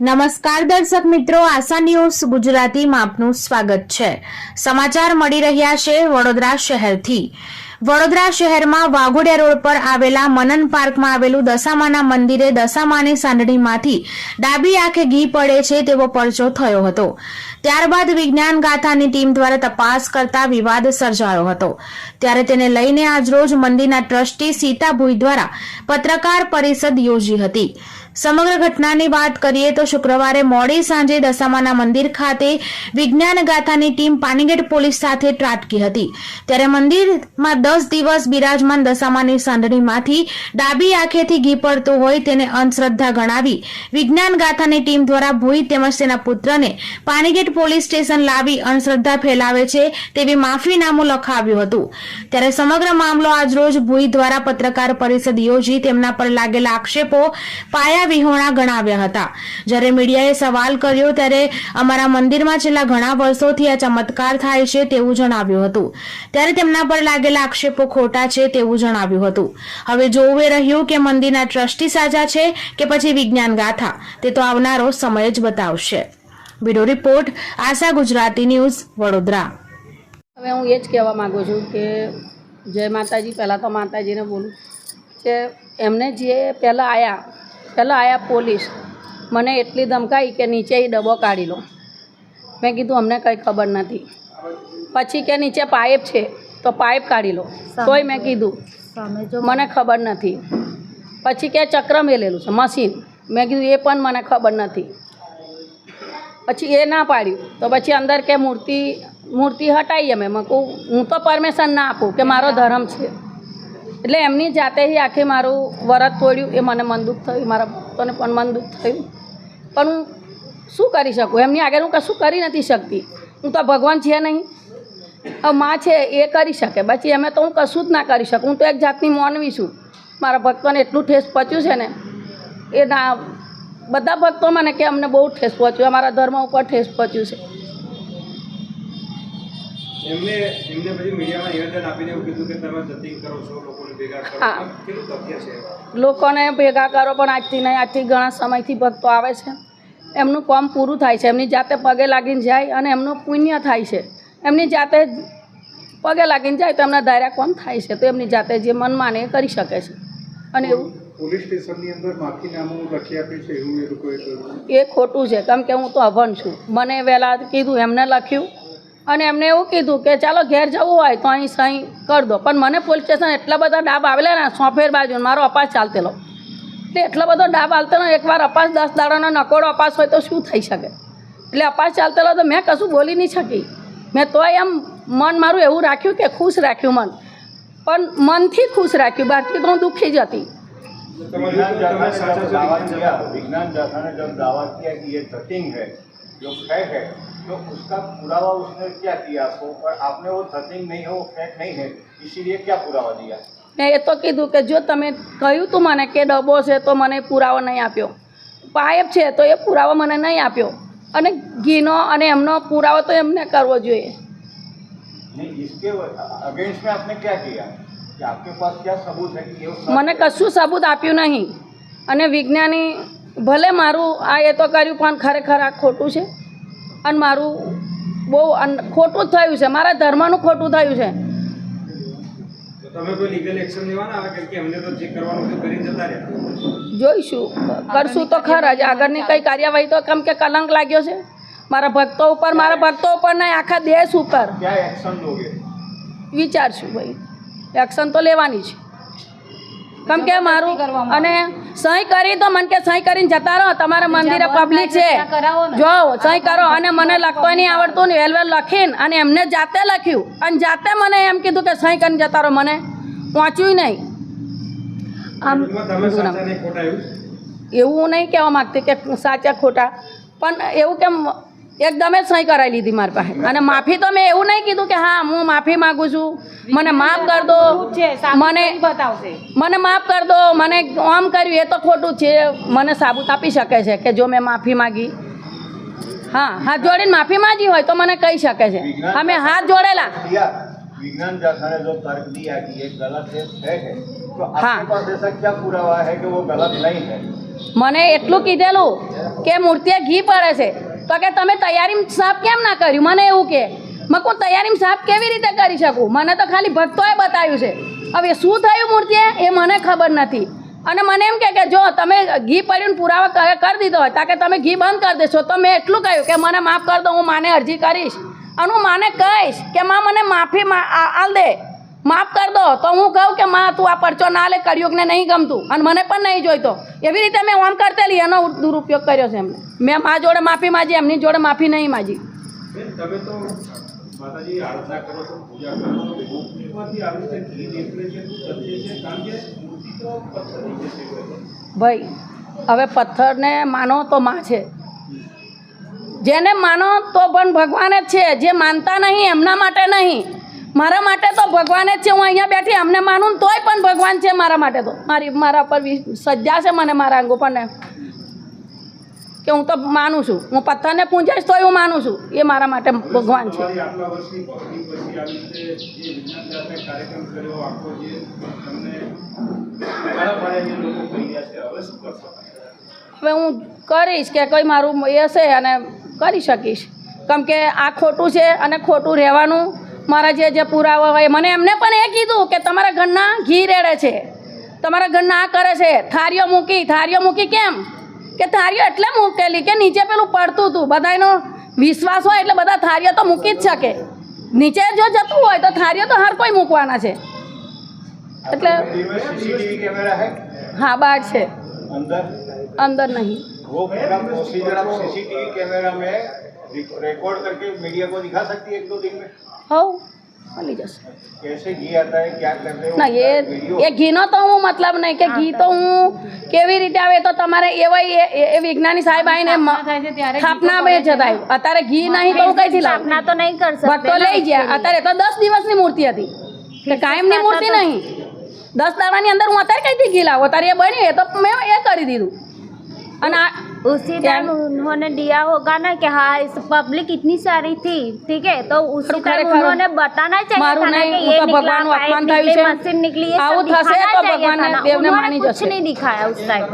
નમસ્કાર દર્શક મિત્રો, આશા ન્યૂઝ ગુજરાતીમાં આપનું સ્વાગત છે. સમાચાર મળી રહ્યા છે વડોદરા શહેરથી. વડોદરા શહેરમાં વાઘોડિયા રોડ પર આવેલા મનન પાર્કમાં આવેલું દશામાના મંદિરે દશામાની સાંડણીમાંથી ડાબી આંખે ઘી પડે છે તેવો પરચો થયો હતો. ત્યારબાદ વિજ્ઞાન ગાથાની ટીમ દ્વારા તપાસ કરતા વિવાદ સર્જાયો હતો. ત્યારે તેને લઈને આજરોજ મંદિરના ટ્રસ્ટી સીતા ભુઈ દ્વારા પત્રકાર પરિષદ યોજી હતી. સમગ્ર ઘટનાની વાત કરીએ તો શુક્રવારે મોડી સાંજે દશામાના મંદિર ખાતે વિજ્ઞાન ગાથાની ટીમ પાનીગેટ પોલીસ સાથે ત્રાટકી હતી. ત્યારે મંદિરમાં દસ દિવસ બિરાજમાન દશામાની સાંડણીમાંથી ડાબી આંખેથી ઘી પડતું હોય તેને અંધશ્રદ્ધા ગણાવી વિજ્ઞાન ગાથાની ટીમ દ્વારા ભૂઈ તેમજ તેના પુત્રને પાનીગેટ પોલીસ સ્ટેશન લાવી અંધશ્રદ્ધા ફેલાવે છે તેવી માફીનામું લખાવ્યું હતું. ત્યારે સમગ્ર મામલો આજરોજ ભુઈ દ્વારા પત્રકાર પરિષદ યોજી તેમના પર લાગેલા આક્ષેપો પાયા વિહોણા ગણાવ્યા હતા. જ્યારે મીડિયાએ સવાલ કર્યો ત્યારે અમારા મંદિરમાં છેલ્લા ઘણા વર્ષોથી આ ચમત્કાર થાય છે તેવું જણાવ્યું હતું. ત્યારે તેમના પર લાગેલા આક્ષેપો ખોટા છે તેવું જણાવ્યું હતું. હવે જોવે રહ્યું કે મંદિરના ટ્રસ્ટી સાજા છે કે પછી વિજ્ઞાન ગાથા તે તો આવનારો સમય જ બતાવશે. Bureau report Asha Gujarati news Vadodara. હવે હું એ જ કહેવા માગું છું કે જય માતાજી પહેલાં તો માતાજીને બોલું કે એમને જે પહેલાં આવ્યા પહેલાં આવ્યા પોલીસ મને એટલી ધમકાઈ કે નીચે એ ડબ્બો કાઢી લો. મેં કીધું અમને કંઈ ખબર નથી. પછી કે નીચે પાઇપ છે તો પાઇપ કાઢી લો. તોય મેં કીધું મને ખબર નથી. પછી કે ચક્ર મેલેલું છે મશીન. મેં કીધું એ પણ મને ખબર નથી. પછી એ ના પાડ્યું. તો પછી અંદર કે મૂર્તિ મૂર્તિ હટાવી અમે. મેં કહું, હું તો પરમિશન ના આપું કે મારો ધર્મ છે. એટલે એમની જાતે આખી મારું વરત તોડ્યું. એ મને મન દુઃખ થયું. મારા ભક્તોને પણ મન દુઃખ થયું. પણ હું શું કરી શકું? એમની આગળ હું કશું કરી નથી શકતી. હું તો ભગવાન છે નહીં. માં છે, એ કરી શકે. પછી અમે તો હું કશું જ ના કરી શકું. હું તો એક જાતની મોનવી છું. મારા ભક્તોને એટલું ઠેસ પચ્યું છે ને, એ ના બધા ભક્તો મને કે અમને બહુ ઠેસ પહોંચ્યું અમારા ધર્મ ઉપર ઠેસ પહોંચ્યું છે. લોકોને ભેગા કરો. હા. કેટલું તથ્ય છે? લોકોને ભેગા કરો પણ આજથી નહીં આજથી ઘણા સમયથી ભક્તો આવે છે. એમનું કામ પૂરું થાય છે એમની જાતે પગે લાગીને જાય અને એમનું પુણ્ય થાય છે. એમની જાતે પગે લાગીને જાય તો એમના ધાર્યા કોમ થાય છે તો એમની જાતે જે મન માને એ કરી શકે છે. અને એવું પોલીસ સ્ટેશનની અંદર માફીનામું લખી આપ્યું છે એવું એ લોકોએ કહ્યું. એ ખોટું છે. કેમ કે હું તો અભણ છું. મને વહેલા કીધું, એમને લખ્યું અને એમને એવું કીધું કે ચાલો ઘેર જવું હોય તો અહીં સહી કરી દો. પણ મને પોલીસ સ્ટેશન એટલા બધા ડાબ આવેલા ને, સોફેર બાજુ મારો અપાસ ચાલતેલો એટલે એટલો બધો ડાબ આલતેલો એકવાર અપાસ દસ દાડાનો નકોડો અપાસ હોય તો શું થઈ શકે? એટલે અપાસ ચાલતેલો તો મેં કશું બોલી નહીં શકી. મેં તોય એમ મન મારું એવું રાખ્યું કે ખુશ રાખ્યું મન. પણ મનથી ખુશ રાખ્યું. બહારથી તો હું દુઃખી જ હતી. विज्ञान તમે जाथा ने સાચા जब છો दावा વિજ્ઞાન किया विज्ञान जाथा ने जब दावा किया कि ये धतिंग है जो फेक है तो उसका पुरावा उसने क्या किया आपको और आपने वो धतिंग नहीं है वो फेक नहीं है इसीलिए क्या पुरावा दिया મેં એ તો કીધું કે જો તમે કહ્યું તું મને કે ડબ્બો છે તો મને પુરાવો નહીં આપ્યો પાઇપ છે તો એ પુરાવો મને નહીં આપ્યો અને ઘીનો અને એમનો પુરાવો તો એમને કરવો જોઈએ नहीं इसके अगेंस्ट में आपने क्या किया મને કશું સબૂત આપ્યું નહીં. અને વિજ્ઞાની ભલે મારું આ એ તો કર્યું પણ ખરેખર આ ખોટું છે. અને મારું બહુ ખોટું જ થયું છે. મારા ધર્મનું ખોટું થયું છે. જોઈશું. કરશું તો ખરા જ. આગળની કંઈ કાર્યવાહી તો કેમ કે કલંક લાગ્યો છે. મારા ભક્તો ઉપર મારા ભક્તો ઉપર નહીં આખા દેશ ઉપર. વિચારશું ભાઈ. એક્શન તો લેવાની છે કેમ કે મારું અને સહી કરી તો મને કે સહી કરીને જતા રહો. તમારા મંદિરે પબ્લિક છે. જો સહી કરો. અને મને લખતો નહીં આવડતું ને વેલ વેલ લખીને અને એમને જાતે લખ્યું. અને જાતે મને એમ કીધું કે સહી કરીને જતા રહો. મને પહોંચ્યું નહીં. આમ એવું નહીં કહેવા માગતી કે સાચા ખોટા. પણ એવું કેમ એકદમ જ સહી કરાવી લીધી મારી પાસે અને માફી તો મેં એવું નહીં કીધું કે હા હું માફી માગું છું મને માફ કર દો મને મને માફ કર દો મને આમ કર્યું એ તો ખોટું છે મને સાબુત આપી શકે છે કે જો મેં માફી માગી હા હાથ જોડીને માફી માંગી હોય તો મને કહી શકે છે અમે હાથ જોડેલા दिया विज्ञान जाथा ने जो तर्क दिया कि ये गलत है फेक है तो हाँ। आपके पास ऐसा क्या पुरावा है कि वो गलत नहीं है મને એટલું કીધેલું કે મૂર્તિએ ઘી પડે છે તો કે તમે તૈયારી સાફ કેમ ના કર્યું? મને એવું કે મેં કહું તૈયારી સાફ કેવી રીતે કરી શકું? મને તો ખાલી ભક્તોએ બતાવ્યું છે. હવે શું થયું મૂર્તિએ? એ મને ખબર નથી. અને મને એમ કે જો તમે ઘી પડ્યું પુરાવા કરી દીધો હોય, તાકે તમે ઘી બંધ કરી દેશો. તો મેં એટલું કહ્યું કે, મને માફ કરી દો, હું માને અરજી કરીશ. અને હું માને કહીશ કે, માં, મને માફી આલ દે. માફ કરી દો. તો હું કહું કે માં તું આ પરચો ના લે કળિયુગને નહીં ગમતું. અને મને પણ નહીં જોઈતો. એવી રીતે મેં ઓમ કરતેલી એનો દુરુપયોગ કર્યો છે એમને. મેં મા જોડે માફી માજી એમની જોડે માફી નહીં માગી. બેન, તમે તો માતાજી આરાધના કરો છો પૂજા કરો છો મૂર્તિમાંથી આવી રીતે ઘી નીકળે છે શું સત્ય છે કારણ કે મૂર્તિ તો પથ્થરની જે છે. ભાઈ હવે પથ્થરને માનો તો માં છે. જેને માનો તો પણ ભગવાન જ છે. જે માનતા નહીં એમના માટે નહીં. મારા માટે તો ભગવાન જ છે હું અહીંયા બેઠી અમને માનું તોય પણ ભગવાન છે મારા માટે તો. મારી મારા પર સજ્જા છે મને મારા અંગો પણ કે હું તો માનું છું. હું પથ્થરને પૂંજાઈશ તોય હું માનું છું. એ મારા માટે ભગવાન છે. હવે હું કરીશ કે કંઈ મારું એ હશે અને કરી શકીશ. કેમ કે આ ખોટું છે અને ખોટું રહેવાનું મારા જે જે પુરાવા હોય મને એમને પણ એ કીધું કે તમારા ઘરના ઘી રેડે છે. તમારા ઘરના આ કરે છે. થારીઓ મૂકી થારીઓ મૂકી કેમ? કે થારીઓ એટલે મૂકેલી કે નીચે પેલું પડતું હતું. બધાનો વિશ્વાસ હોય એટલે બધા થારીઓ તો મૂકી જ શકે. નીચે જો જતું હોય તો થારીઓ તો હર કોઈ મૂકવાના છે. એટલે હા બહાર છે. અંદર? નહીં. वो पूरा प्रोसीजर आप सीसीटीवी कैमरा में रिक- रिकॉर्ड करके मीडिया को दिखा सकती है एक दो दिन में હવ મળી જશે कैसे घी आता है क्या करते हो ના એ वीडियो એ ઘીનો તો હું મતલબ નહીં કે ઘી તો હું કેવી રીતે આવે તો તમારે એવા એ એ- એ વિજ્ઞાની સાહેબ આવીને મ- સ્થાપના બે જતા અત્યારે ઘી નહીં તો હું કઈથી લાવું स्थापना तो नहीं कर सकते ભક્તો ना લઈ ગયા उसके लिए। અત્યારે તો દસ દિવસની મૂર્તિ હતી કે કાયમની મૂર્તિ નહીં દસ દાડાની અંદર હું અત્યારે કઈથી ઘી લાવું અત્યારે એ બની એ તો મેં એ કરી દીધું અને આ उसी टाइम उन्होंने दिया होगा ना कि हाँ इस पब्लिक इतनी सारी थी ठीक है तो उसी टाइम उन्होंने बताना चाहिए था ना कि ये निकला पाइप निकली मशीन निकली ये सब दिखाना चाहिए था ना उन्होंने कुछ नहीं दिखाया उस टाइम